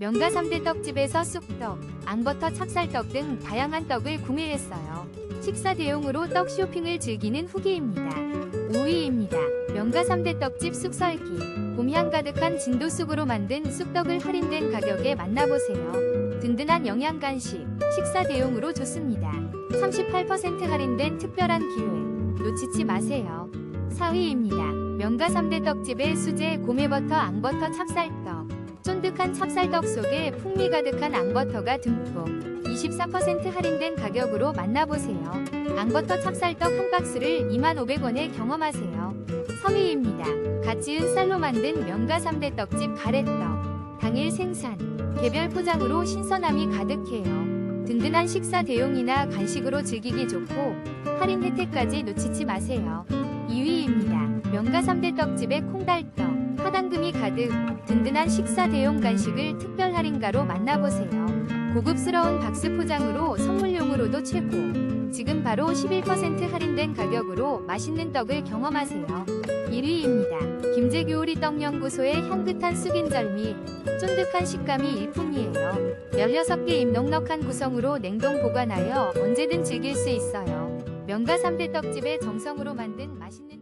명가 3대 떡집에서 쑥떡, 앙버터 찹쌀떡 등 다양한 떡을 구매했어요. 식사 대용으로 떡 쇼핑을 즐기는 후기입니다. 5위입니다. 명가 3대 떡집 쑥설기. 봄향 가득한 진도쑥으로 만든 쑥떡을 할인된 가격에 만나보세요. 든든한 영양 간식, 식사 대용으로 좋습니다. 38% 할인된 특별한 기회. 놓치지 마세요. 4위입니다. 명가 3대 떡집의 수제 고메버터 앙버터 찹쌀떡. 쫀득한 찹쌀떡 속에 풍미 가득한 앙버터가 듬뿍 24% 할인된 가격으로 만나보세요. 앙버터 찹쌀떡 한 박스를 2,500원에 경험하세요. 3위입니다. 갓 지은 쌀로 만든 명가 3대 떡집 가래떡. 당일 생산, 개별 포장으로 신선함이 가득해요. 든든한 식사 대용이나 간식으로 즐기기 좋고 할인 혜택까지 놓치지 마세요. 2위입니다. 명가 3대 떡집의 콩달떡. 하당금이 가득 든든한 식사 대용 간식을 특별 할인가로 만나보세요. 고급스러운 박스 포장으로 선물용으로도 최고. 지금 바로 11% 할인된 가격으로 맛있는 떡을 경험하세요. 1위입니다. 김제교오리 떡연구소의 향긋한 쑥인절미, 쫀득한 식감이 일품이에요. 16개 잎 넉넉한 구성으로 냉동 보관하여 언제든 즐길 수 있어요. 명가 3대 떡집의 정성으로 만든 맛있는